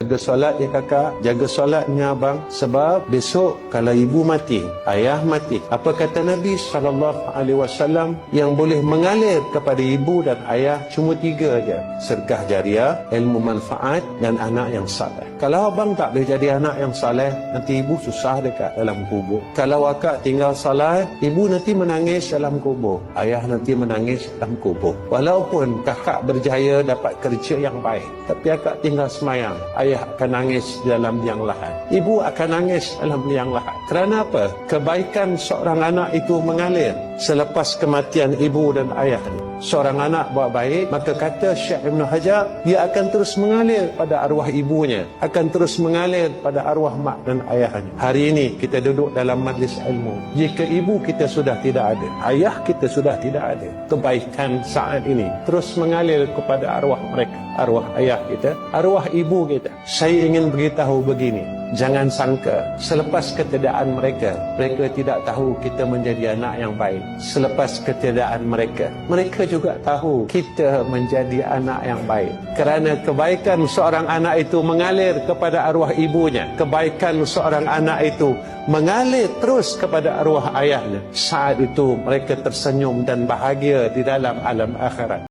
Jaga solat ya kakak, jaga solatnya abang. Sebab besok kalau ibu mati, ayah mati. Apa kata Nabi SAW yang boleh mengalir kepada ibu dan ayah cuma tiga aja. Sedekah jariah, ilmu manfaat dan anak yang saleh. Kalau abang tak boleh jadi anak yang saleh, nanti ibu susah dekat dalam kubur. Kalau akak tinggal salat, ibu nanti menangis dalam kubur. Ayah nanti menangis dalam kubur. Walaupun kakak berjaya dapat kerja yang baik, tapi akak tinggal semayang, ayah akan nangis dalam liang lahat. Ibu akan nangis dalam liang lahat. Kerana apa? Kebaikan seorang anak itu mengalir selepas kematian ibu dan ayahnya. Seorang anak buat baik, maka kata Syekh Ibn Hajar, dia akan terus mengalir pada arwah ibunya, akan terus mengalir pada arwah mak dan ayahnya. Hari ini kita duduk dalam majlis ilmu. Jika ibu kita sudah tidak ada, ayah kita sudah tidak ada, kebaikan saat ini terus mengalir kepada arwah mereka, arwah ayah kita, arwah ibu kita. Saya ingin beritahu begini, jangan sangka selepas ketiadaan mereka, mereka tidak tahu kita menjadi anak yang baik. Selepas ketiadaan mereka, mereka juga tahu kita menjadi anak yang baik. Kerana kebaikan seorang anak itu mengalir kepada arwah ibunya. Kebaikan seorang anak itu mengalir terus kepada arwah ayahnya. Saat itu mereka tersenyum dan bahagia di dalam alam akhirat.